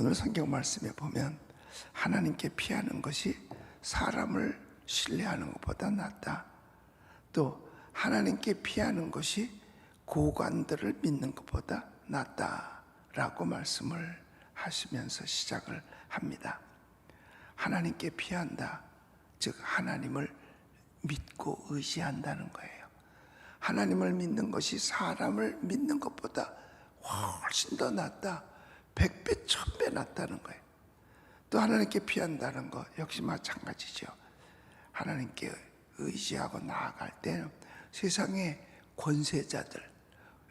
오늘 성경 말씀에 보면 하나님께 피하는 것이 사람을 신뢰하는 것보다 낫다. 또 하나님께 피하는 것이 고관들을 믿는 것보다 낫다라고 말씀을 하시면서 시작을 합니다. 하나님께 피한다. 즉 하나님을 믿고 의지한다는 거예요. 하나님을 믿는 것이 사람을 믿는 것보다 훨씬 더 낫다. 백배 천배 낫다는 거예요. 또 하나님께 피한다는 거 역시 마찬가지죠. 하나님께 의지하고 나아갈 때는 세상의 권세자들,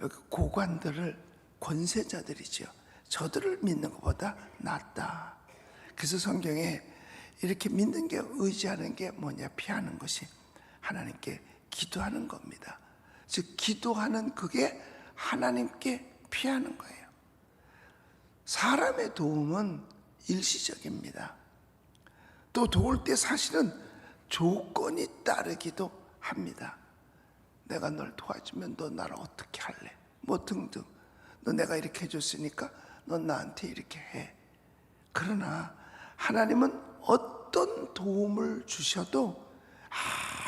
여기 고관들을 권세자들이죠. 저들을 믿는 것보다 낫다. 그래서 성경에 이렇게 믿는 게 의지하는 게 뭐냐 피하는 것이 하나님께 기도하는 겁니다. 즉 기도하는 그게 하나님께 피하는 거예요. 사람의 도움은 일시적입니다. 또 도울 때 사실은 조건이 따르기도 합니다. 내가 널 도와주면 너 나를 어떻게 할래? 뭐 등등. 너 내가 이렇게 해줬으니까 넌 나한테 이렇게 해. 그러나 하나님은 어떤 도움을 주셔도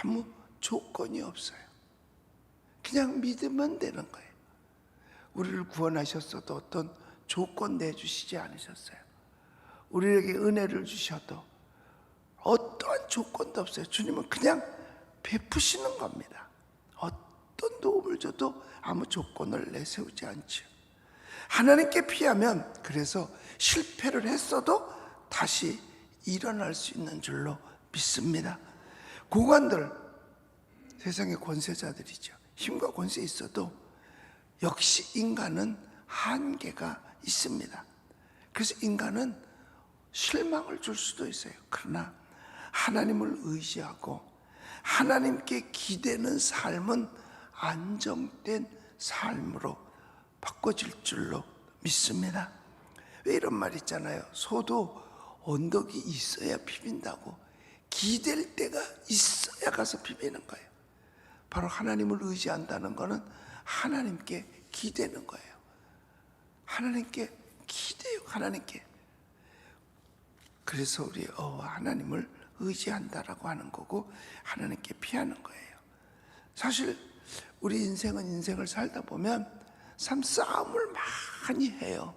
아무 조건이 없어요. 그냥 믿으면 되는 거예요. 우리를 구원하셨어도 어떤 조건 내주시지 않으셨어요. 우리에게 은혜를 주셔도 어떠한 조건도 없어요. 주님은 그냥 베푸시는 겁니다. 어떤 도움을 줘도 아무 조건을 내세우지 않죠. 하나님께 피하면 그래서 실패를 했어도 다시 일어날 수 있는 줄로 믿습니다. 고관들 세상의 권세자들이죠. 힘과 권세 있어도 역시 인간은 한계가 있습니다. 그래서 인간은 실망을 줄 수도 있어요. 그러나 하나님을 의지하고 하나님께 기대는 삶은 안정된 삶으로 바꿔질 줄로 믿습니다. 왜 이런 말 있잖아요. 소도 언덕이 있어야 비빈다고 기댈 때가 있어야 가서 비비는 거예요. 바로 하나님을 의지한다는 것은 하나님께 기대는 거예요. 하나님께 기대요. 하나님께. 그래서 우리 어 하나님을 의지한다라고 하는 거고 하나님께 피하는 거예요. 사실 우리 인생은 인생을 살다 보면 삶 싸움을 많이 해요.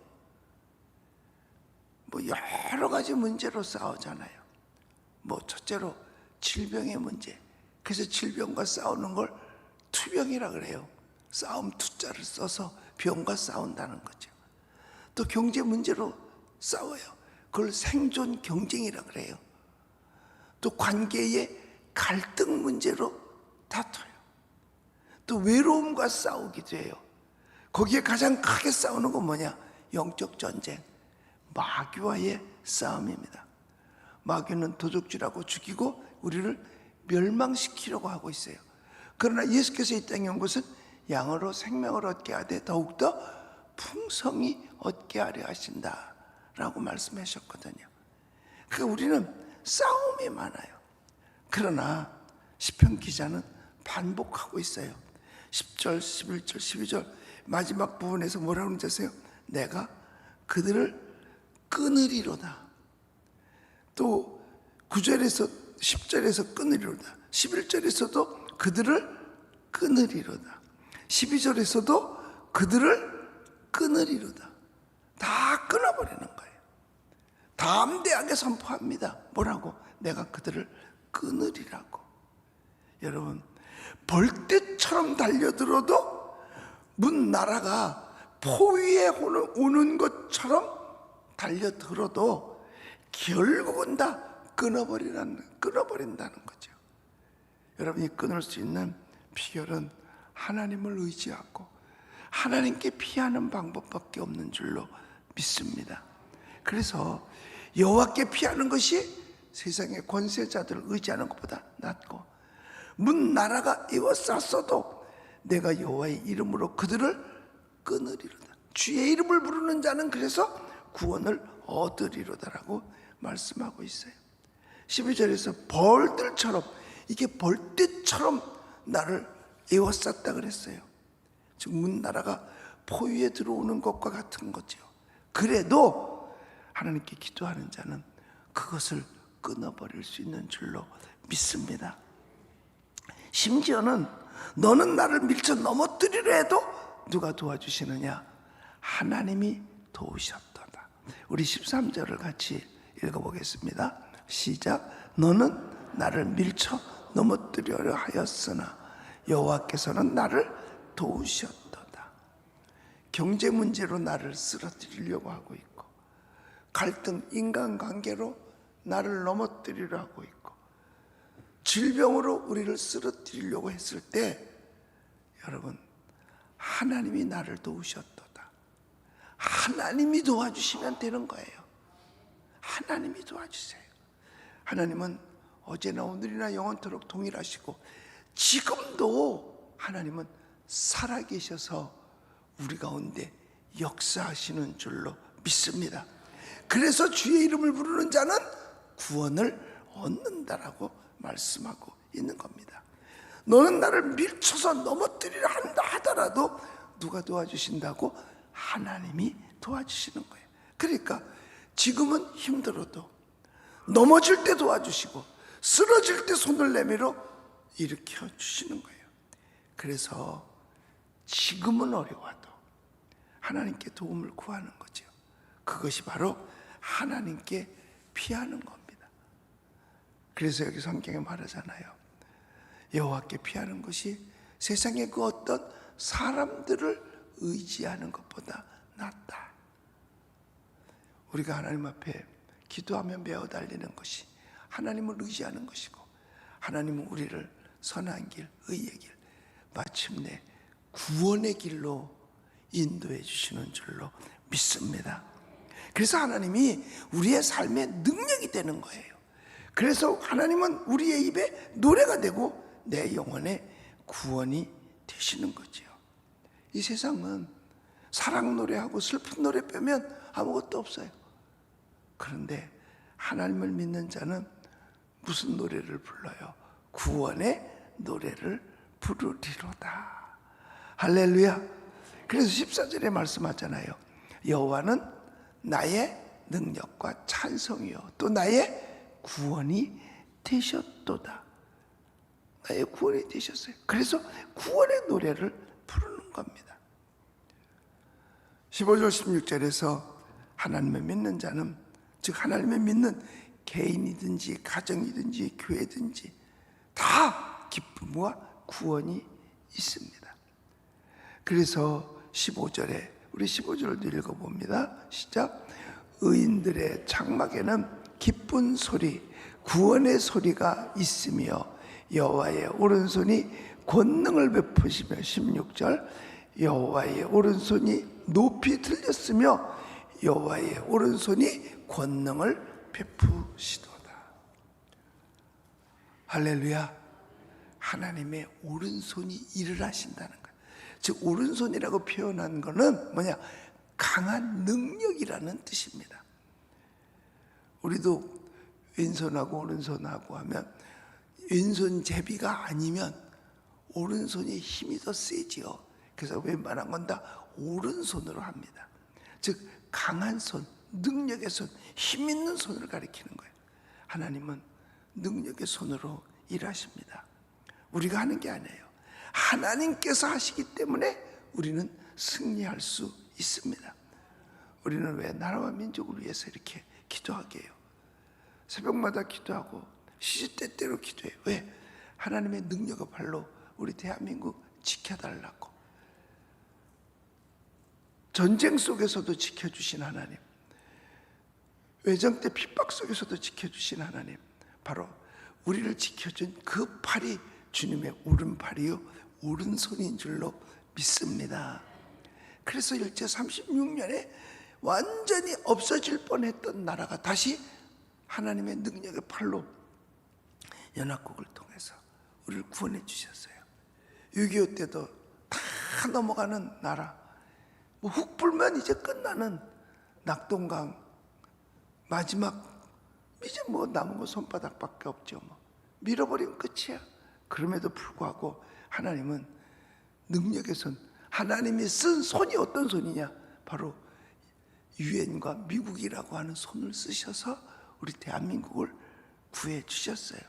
뭐 여러 가지 문제로 싸우잖아요. 뭐 첫째로 질병의 문제. 그래서 질병과 싸우는 걸 투병이라 그래요. 싸움 투자를 써서 병과 싸운다는 거죠. 또 경제 문제로 싸워요. 그걸 생존 경쟁이라 그래요. 또 관계의 갈등 문제로 다퉈요. 또 외로움과 싸우기도 해요. 거기에 가장 크게 싸우는 건 뭐냐? 영적 전쟁. 마귀와의 싸움입니다. 마귀는 도둑질하고 죽이고 우리를 멸망시키려고 하고 있어요. 그러나 예수께서 이 땅에 온 것은 양으로 생명을 얻게 하되 더욱더 풍성히 얻게 하려 하신다. 라고 말씀하셨거든요. 그러니까 우리는 싸움이 많아요. 그러나 시편 기자는 반복하고 있어요. 10절, 11절, 12절 마지막 부분에서 뭐라고 하는지 아세요? 내가 그들을 끊으리로다. 또 9절에서 10절에서 끊으리로다. 11절에서도 그들을 끊으리로다. 12절에서도 그들을 끊으리로다. 다 끊어버리는 거예요. 담대하게 선포합니다. 뭐라고? 내가 그들을 끊으리라고. 여러분, 벌떼처럼 달려들어도 문 나라가 포위에 오는 것처럼 달려들어도 결국은 다 끊어버리라는, 끊어버린다는 거죠. 여러분이 끊을 수 있는 비결은 하나님을 의지하고 하나님께 피하는 방법밖에 없는 줄로 믿습니다. 그래서 여호와께 피하는 것이 세상의 권세자들을 의지하는 것보다 낫고 문 나라가 이어쌌어도 내가 여호와의 이름으로 그들을 끊으리로다. 주의 이름을 부르는 자는 그래서 구원을 얻으리로다라고 말씀하고 있어요. 12절에서 벌들처럼 이게 벌떼처럼 나를 에워쌌다 그랬어요. 즉 문나라가 포위에 들어오는 것과 같은 거죠. 그래도 하나님께 기도하는 자는 그것을 끊어버릴 수 있는 줄로 믿습니다. 심지어는 너는 나를 밀쳐 넘어뜨리려 해도 누가 도와주시느냐? 하나님이 도우셨도다. 우리 13절을 같이 읽어보겠습니다. 시작. 너는 나를 밀쳐 넘어뜨리려 하였으나 여호와께서는 나를 도우셨도다. 경제 문제로 나를 쓰러뜨리려고 하고 있고 갈등, 인간관계로 나를 넘어뜨리려 하고 있고 질병으로 우리를 쓰러뜨리려고 했을 때 여러분 하나님이 나를 도우셨도다. 하나님이 도와주시면 되는 거예요. 하나님이 도와주세요. 하나님은 어제나 오늘이나 영원토록 동일하시고 지금도 하나님은 살아계셔서 우리 가운데 역사하시는 줄로 믿습니다. 그래서 주의 이름을 부르는 자는 구원을 얻는다라고 말씀하고 있는 겁니다. 너는 나를 밀쳐서 넘어뜨리려 한다 하더라도 누가 도와주신다고? 하나님이 도와주시는 거예요. 그러니까 지금은 힘들어도 넘어질 때 도와주시고 쓰러질 때 손을 내밀어 일으켜 주시는 거예요. 그래서 지금은 어려워도 하나님께 도움을 구하는 거죠. 그것이 바로 하나님께 피하는 겁니다. 그래서 여기 성경에 말하잖아요. 여호와께 피하는 것이 세상의 그 어떤 사람들을 의지하는 것보다 낫다. 우리가 하나님 앞에 기도하며 매어 달리는 것이 하나님을 의지하는 것이고 하나님은 우리를 선한 길, 의의 길, 마침내 구원의 길로 인도해 주시는 줄로 믿습니다. 그래서 하나님이 우리의 삶의 능력이 되는 거예요. 그래서 하나님은 우리의 입에 노래가 되고 내 영혼의 구원이 되시는 거지요. 이 세상은 사랑 노래하고 슬픈 노래 빼면 아무것도 없어요. 그런데 하나님을 믿는 자는 무슨 노래를 불러요? 구원의 노래를 부르리로다. 할렐루야. 그래서 14절에 말씀하잖아요. 여호와는 나의 능력과 찬성이요 또 나의 구원이 되셨도다. 나의 구원이 되셨어요. 그래서 구원의 노래를 부르는 겁니다. 15절 16절에서 하나님을 믿는 자는 즉 하나님을 믿는 개인이든지 가정이든지 교회든지 다 기쁨과 구원이 있습니다. 그래서 15절에 우리 15절도 읽어봅니다. 시작. 의인들의 장막에는 기쁜 소리, 구원의 소리가 있으며 여호와의 오른손이 권능을 베푸시며 16절 여호와의 오른손이 높이 들렸으며 여호와의 오른손이 권능을 베푸시도다. 할렐루야. 하나님의 오른손이 일을 하신다는. 즉 오른손이라고 표현한 거는 뭐냐? 강한 능력이라는 뜻입니다. 우리도 왼손하고 오른손하고 하면 왼손 제비가 아니면 오른손이 힘이 더 세지요. 그래서 웬만한 건 다 오른손으로 합니다. 즉 강한 손, 능력의 손, 힘 있는 손을 가리키는 거예요. 하나님은 능력의 손으로 일하십니다. 우리가 하는 게 아니에요. 하나님께서 하시기 때문에 우리는 승리할 수 있습니다. 우리는 왜 나라와 민족을 위해서 이렇게 기도하게 해요? 새벽마다 기도하고 시시때때로 기도해요. 왜? 하나님의 능력의 발로 우리 대한민국 지켜달라고. 전쟁 속에서도 지켜주신 하나님. 외정 때 핍박 속에서도 지켜주신 하나님. 바로 우리를 지켜준 그 팔이 주님의 오른팔이요. 오른손인 줄로 믿습니다. 그래서 일제 36년에 완전히 없어질 뻔했던 나라가 다시 하나님의 능력의 팔로 연합국을 통해서 우리를 구원해 주셨어요. 6.25 때도 다 넘어가는 나라. 뭐훅 불면 이제 끝나는 낙동강 마지막 이제 뭐 남은 거 손바닥밖에 없죠. 뭐 밀어버리면 끝이야. 그럼에도 불구하고 하나님은 능력의 손, 하나님이 쓴 손이 어떤 손이냐? 바로 유엔과 미국이라고 하는 손을 쓰셔서 우리 대한민국을 구해 주셨어요.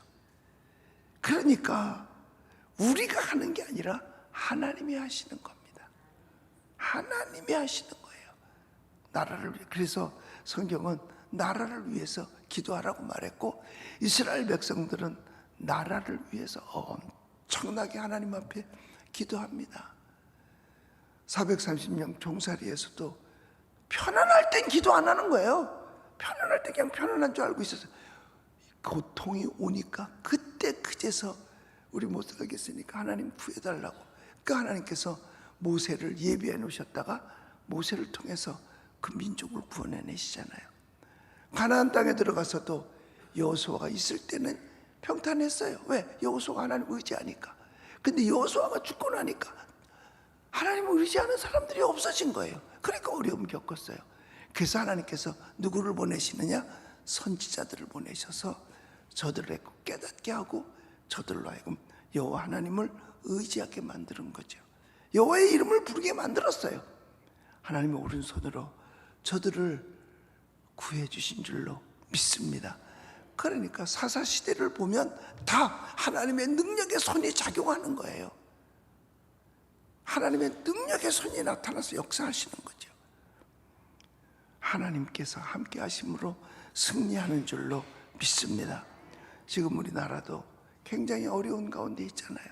그러니까 우리가 하는 게 아니라 하나님이 하시는 겁니다. 하나님이 하시는 거예요. 나라를 위해. 그래서 성경은 나라를 위해서 기도하라고 말했고 이스라엘 백성들은 나라를 위해서 엄청나게 하나님 앞에 기도합니다. 430명 종살이에서도 편안할 땐 기도 안 하는 거예요. 편안할 때 그냥 편안한 줄 알고 있었어요. 고통이 오니까 그때 그제서 우리 못 살겠으니까 하나님 구해달라고. 그 하나님께서 모세를 예비해 놓으셨다가 모세를 통해서 그 민족을 구원해 내시잖아요. 가나안 땅에 들어가서도 여호수아가 있을 때는 평탄했어요. 왜? 여호수아가 하나님 의지하니까. 근데 여호수아가 죽고 나니까 하나님을 의지하는 사람들이 없어진 거예요. 그러니까 어려움 겪었어요. 그래서 하나님께서 누구를 보내시느냐? 선지자들을 보내셔서 저들을 깨닫게 하고 저들로 하여금 여호와 하나님을 의지하게 만드는 거죠. 여호와의 이름을 부르게 만들었어요. 하나님의 오른손으로 저들을 구해 주신 줄로 믿습니다. 그러니까 사사 시대를 보면 다 하나님의 능력의 손이 작용하는 거예요. 하나님의 능력의 손이 나타나서 역사하시는 거죠. 하나님께서 함께 하심으로 승리하는 줄로 믿습니다. 지금 우리나라도 굉장히 어려운 가운데 있잖아요.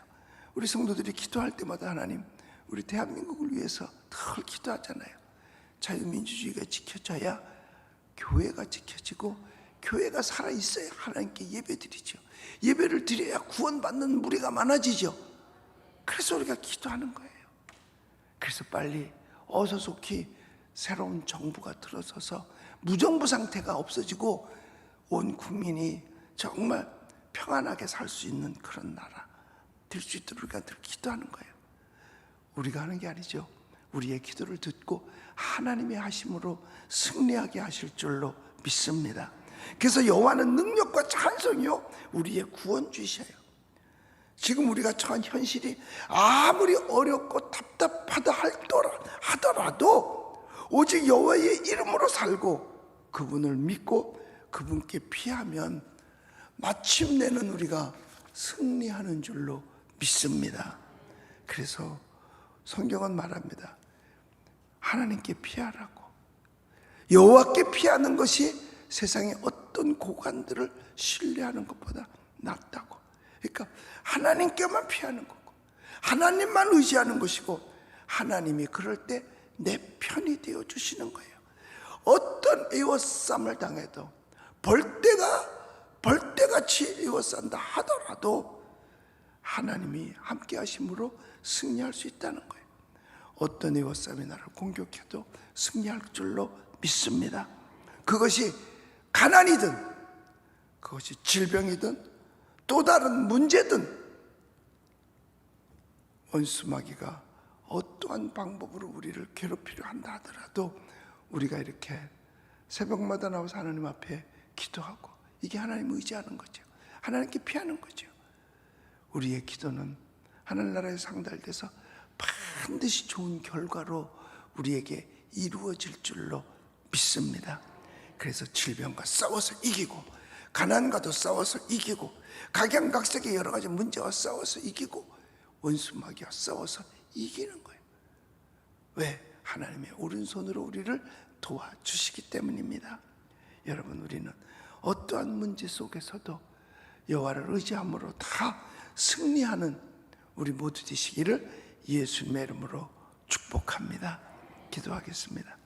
우리 성도들이 기도할 때마다 하나님, 우리 대한민국을 위해서 늘 기도하잖아요. 자유민주주의가 지켜져야 교회가 지켜지고 교회가 살아 있어야 하나님께 예배 드리죠. 예배를 드려야 구원받는 무리가 많아지죠. 그래서 우리가 기도하는 거예요. 그래서 빨리 어서 속히 새로운 정부가 들어서서 무정부 상태가 없어지고 온 국민이 정말 평안하게 살 수 있는 그런 나라 될 수 있도록 우리가 늘 기도하는 거예요. 우리가 하는 게 아니죠. 우리의 기도를 듣고 하나님의 하심으로 승리하게 하실 줄로 믿습니다. 그래서 여호와는 능력과 찬성이요 우리의 구원주시예요. 지금 우리가 처한 현실이 아무리 어렵고 답답하다 하더라도 오직 여호와의 이름으로 살고 그분을 믿고 그분께 피하면 마침내는 우리가 승리하는 줄로 믿습니다. 그래서 성경은 말합니다. 하나님께 피하라고. 여호와께 피하는 것이 세상의 어떤 고관들을 신뢰하는 것보다 낫다고. 그러니까 하나님께만 피하는 거고 하나님만 의지하는 것이고 하나님이 그럴 때 내 편이 되어 주시는 거예요. 어떤 애워쌈을 당해도 벌떼가 벌떼같이 애워싼다 하더라도 하나님이 함께 하심으로 승리할 수 있다는 거예요. 어떤 애워쌈이 나를 공격해도 승리할 줄로 믿습니다. 그것이 가난이든 그것이 질병이든 또 다른 문제든 원수마귀가 어떠한 방법으로 우리를 괴롭히려 한다 하더라도 우리가 이렇게 새벽마다 나와서 하나님 앞에 기도하고 이게 하나님 의지하는 거죠. 하나님께 피하는 거죠. 우리의 기도는 하늘나라에 상달돼서 반드시 좋은 결과로 우리에게 이루어질 줄로 믿습니다. 그래서 질병과 싸워서 이기고 가난과도 싸워서 이기고 각양각색의 여러 가지 문제와 싸워서 이기고 원수마귀와 싸워서 이기는 거예요. 왜? 하나님의 오른손으로 우리를 도와주시기 때문입니다. 여러분 우리는 어떠한 문제 속에서도 여호와를 의지함으로 다 승리하는 우리 모두 되시기를 예수님의 이름으로 축복합니다. 기도하겠습니다.